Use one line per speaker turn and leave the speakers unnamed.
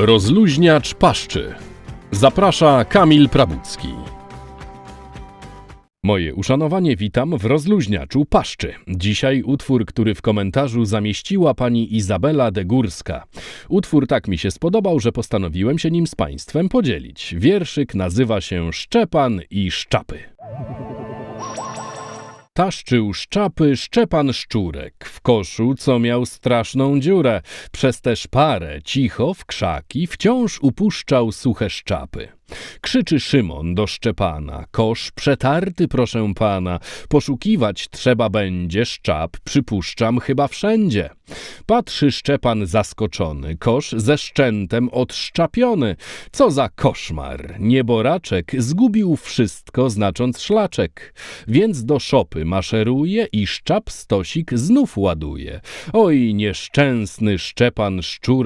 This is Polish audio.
Rozluźniacz paszczy. Zaprasza Kamil Prabucki. Moje uszanowanie witam w rozluźniaczu paszczy. Dzisiaj utwór, który w komentarzu zamieściła pani Izabela de Górska. Utwór tak mi się spodobał, że postanowiłem się nim z państwem podzielić. Wierszyk nazywa się Szczepan i Szczapy. Taszczył szczapy Szczepan Szczurek w koszu, co miał straszną dziurę. Przez tę szparę cicho w krzaki wciąż upuszczał suche szczapy. Krzyczy Szymon do Szczepana, kosz przetarty proszę pana, poszukiwać trzeba będzie szczap, przypuszczam chyba wszędzie. Patrzy Szczepan zaskoczony, kosz ze szczętem odszczapiony. Co za koszmar, nieboraczek zgubił wszystko znacząc szlaczek. Więc do szopy maszeruje i szczap stosik znów ładuje. Oj, nieszczęsny Szczepan szczurek,